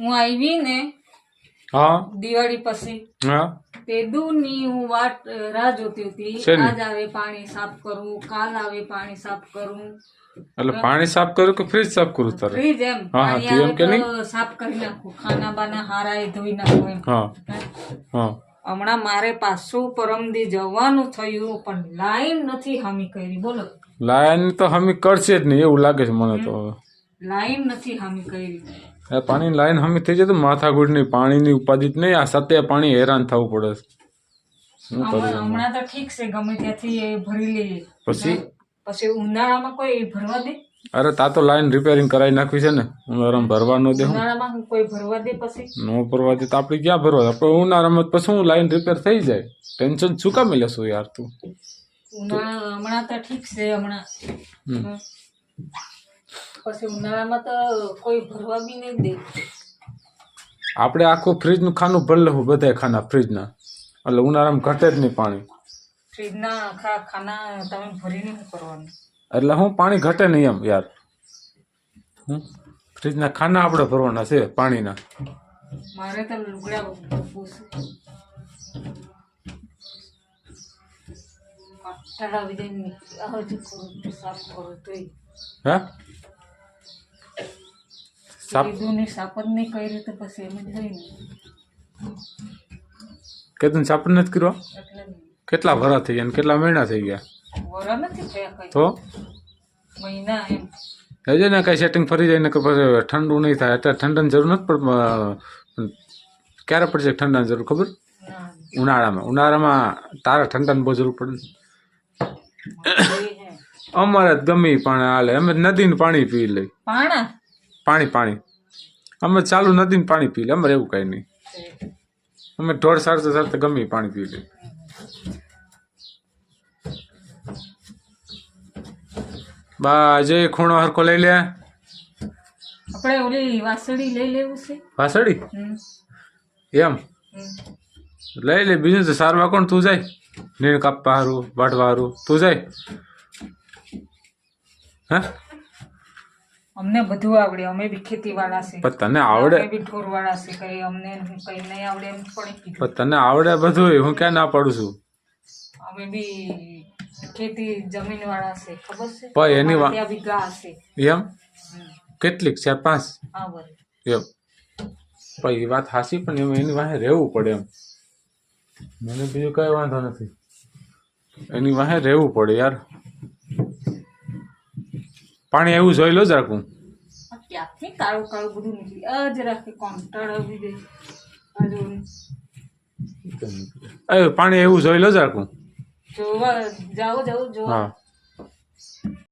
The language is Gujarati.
હું આવી ને હા. દિવાળી પછી હા. તે હું વાટ રાહ જોતી હતી. આજ આવે પાણી સાફ કરવું કાલ આવે પાણી સાફ કરવું એટલે પાણી સાફ કર્યું કે ફ્રીજ સાફ કરું તારે? ફ્રીજ એમ. હા, હા, એમ કે નહીં? સાફ કરી નાખું. ખાના બાના હારા એ ધોઈ નાખું એમ. હા. હા. હમણાં મારે પાછું પરમદી જવાનું થયું પણ લાઈન નથી હામી કરી. બોલો. લાઈન તો હમી કરશે જ નહીં એવું લાગે છે મને તો. લાઈન નથી હામી કરી. આ પાણી લાઈન હમી થઈ જાય તો માથાકૂટ નહીં પાણીની ઉપાધિ નહીં. આ સત્ય પાણી હેરાન થવું પડે શું કરું હમણાં તો ઠીક છે ગમે ત્યાંથી ભરી લઈએ પછી? પછી ઉનાળામાં કોઈ ભરવા દે? અરે તા તો લાઈન રિપેરિંગ કરાવી નાખવી છે ને. ઉનાળામાં ભરવા ન દે હું. ઉનાળામાં કોઈ ભરવા દે પછી? નો ભરવા દે તો આપણે ક્યાં ભરવા આપણે ઉનાળામાં પછી હું લાઈન રિપેર થઈ જાય. ટેન્શન શું કામ લેશું યાર તું? ઉનાળા હમણાં તો ઠીક છે હમણાં. હમ. હમ. પછી ઉનાળામાં તો કોઈ ભરવા બી નહીં દે. આપણે આખું ફ્રીજનું ખાનું ભરી લેવું બધા ખાના ફ્રીજના. એટલે ઉનાળામાં ઘટે જ નહીં પાણી. ફ્રીજના આખા ખાના તમે ભરીને શું કરવાનું. એટલે હું પાણી ઘટે નહીં એમ યાર? ફ્રીજના ખાના આપણે ભરવાના છે પાણીના. મારે તો લુગડા પૂછ કંટાળા આવી જાય ને હજુ કરું તો સાફ કરું તોય. હે? સાપ કીધું ને સાફ જ નહીં કરી તો પછી એમ જ કેતું સાપડ નથી કર્યો? કેટલા ભરા થઈ ગયા ને કેટલા મહિના થઈ ગયા? વરા નથી થયા તો? મહિના એમ. હજે ને કઈ સેટિંગ ફરી જાય ને પછી ઠંડુ નહીં થાય. અત્યારે ઠંડાની જરૂર નથી પણ ક્યારે પડશે ઠંડાની જરૂર ખબર? ઉનાળામાં. ઉનાળામાં તારે ઠંડાની બહુ જરૂર પડે. અમારે ગમી પણ પાણી હાલે. અમે નદીનું પાણી પી લઈ પાણા? પાણી પાણી. અમે ચાલુ નથી પાણી પી લે અમારે એવું કઈ નહીં. અમે ઢોળ સારતા સારતા ગમે પાણી પી લઈ બા જે ખૂણો હરખો લઈ લે. આપણે ઓલી વાસળી લઈ લેવું છે. વાસળી? એમ? લઈ લે બીજું તો સારવા કોણ તું જાય? નીણ કાપવા હારું વાઢવા હારું તું જાય? હે? અમને બધું આવડે અમે બી ખેતી વાળા છે. પણ તને આવડે? અમે બી છે કઈ અમને કઈ નહીં આવડે એમ પણ તને આવડે બધું હું ક્યાં ના પાડું છું? અમે બી ખેતી જમીન વાળા છે ખબર છે? પણ એની વાત બી ગા છે. એમ? કેટલીક ચાર પાંચ? હા બરે એમ. પણ એ વાત હાસી પણ એમ એની વાહે રહેવું પડે એમ. મને બીજું કઈ વાંધો નથી. એની વાહે રહેવું પડે યાર. પાણી એવું જોઈ લો જરાક હું. ક્યાંથી કાળું કાળું બધું નીકળી જરાક કંટાળ આવી દે પાણી એવું જોઈ લો જરાક હું. જોવા જાઓ જાઓ જોવા. હા.